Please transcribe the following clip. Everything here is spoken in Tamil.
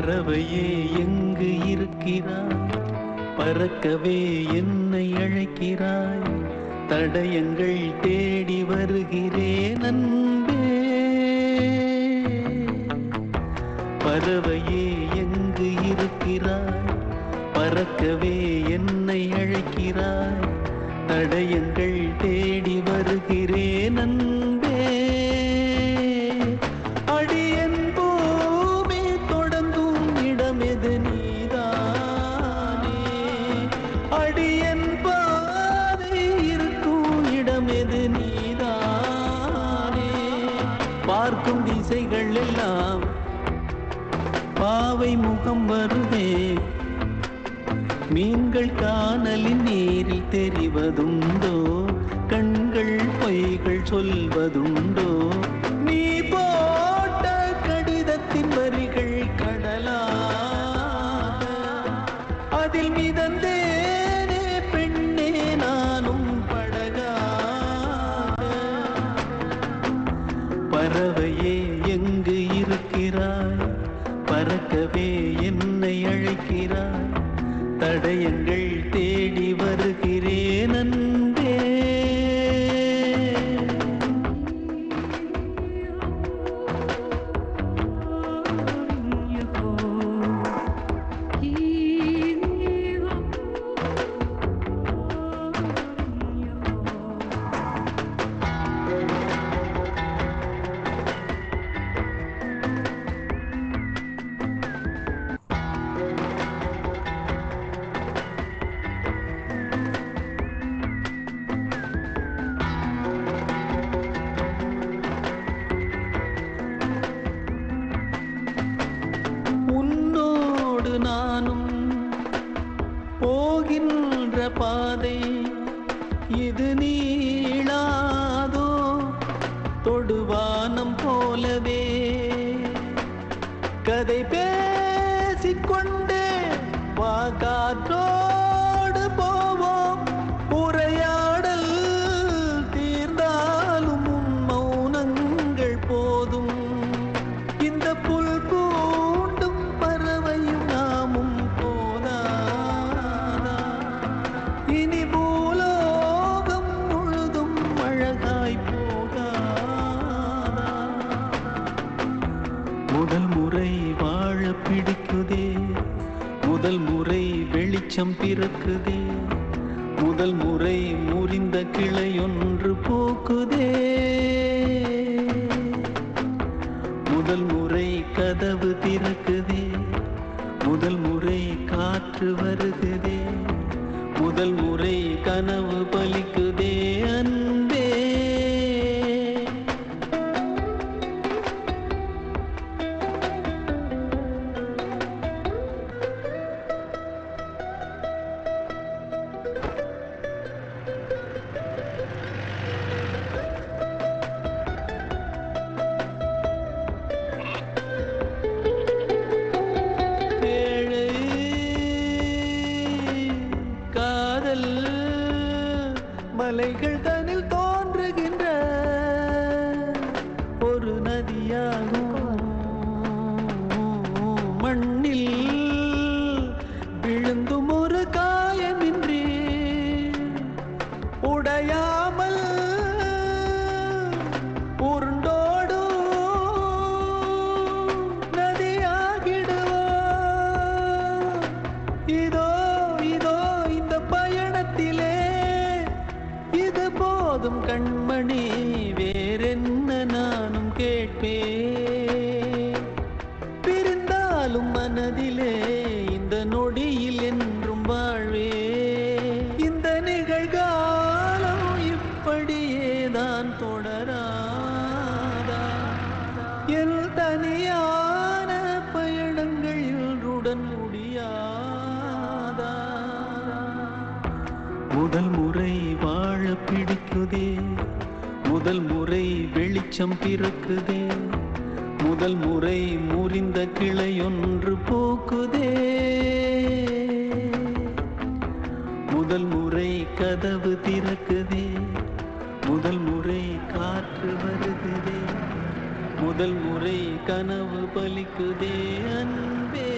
பறவையே எங்கு இருக்கிறாய்? பறக்கவே என்னை அழைக்கிறாய்? தடயங்கள் தேடி வருகிறேன் அன்பே. பறவையே எங்கு இருக்கிறாய்? பறக்கவே என்னை அழைக்கிறாய்? தடயங்கள் தேடி வருகிறேன் அன்பே. பார்க்கும் திசைகள் எல்லாம் பாவை முகம் வருதே மீன்கள் காணலின் நீரில் தெரிவதுண்டோ? கண்கள் பொய்கள் சொல்வதுண்டோ? நீ போட்ட கடிதத்தின் வரிகள் கடலா? அதில் பறவையே எங்கு இருக்கிறாய்? பறக்கவே என்னை அழைக்கிறாய். தடயங்கள் தேடி தொடுவானம் போலவே. கதை பேசிக்கொண்டே பாகாற்றோடு போவோம். உரையாடல் தீர்ந்தாலும் மௌனங்கள் போதும். இந்த முறை வெளிச்சம் பிறக்குதே. முதல் முறை முறிந்த கிளையொன்று போக்குதே. முதல் முறை கதவு திறக்குதே. முதல் முறை காற்று வருகுதே. முதல் முறை கனவு பலி மலைகள் தனில் போதும் கண்மணி வேறென்ன நானும் கேட்பேன். பிரிந்தாலும் மனதிலே இந்த நொடியில் என்றும் வாழ்வே இந்த நிகழ்காலம் இப்படியே தான் தொடராதா? என் தனியான பயணங்கள் உடன் முடியாதா? முதல் முறை வாழ பிடிக்குதே. முதல் முறை வெளிச்சம் பிறக்குதே. முதல் முறை முறிந்த கிளையொன்று போக்குதே. முதல் முறை கதவு திறக்குதே. முதல் முறை காற்று வருகுதே. முதல் முறை கனவு பலிக்குதே அன்பே.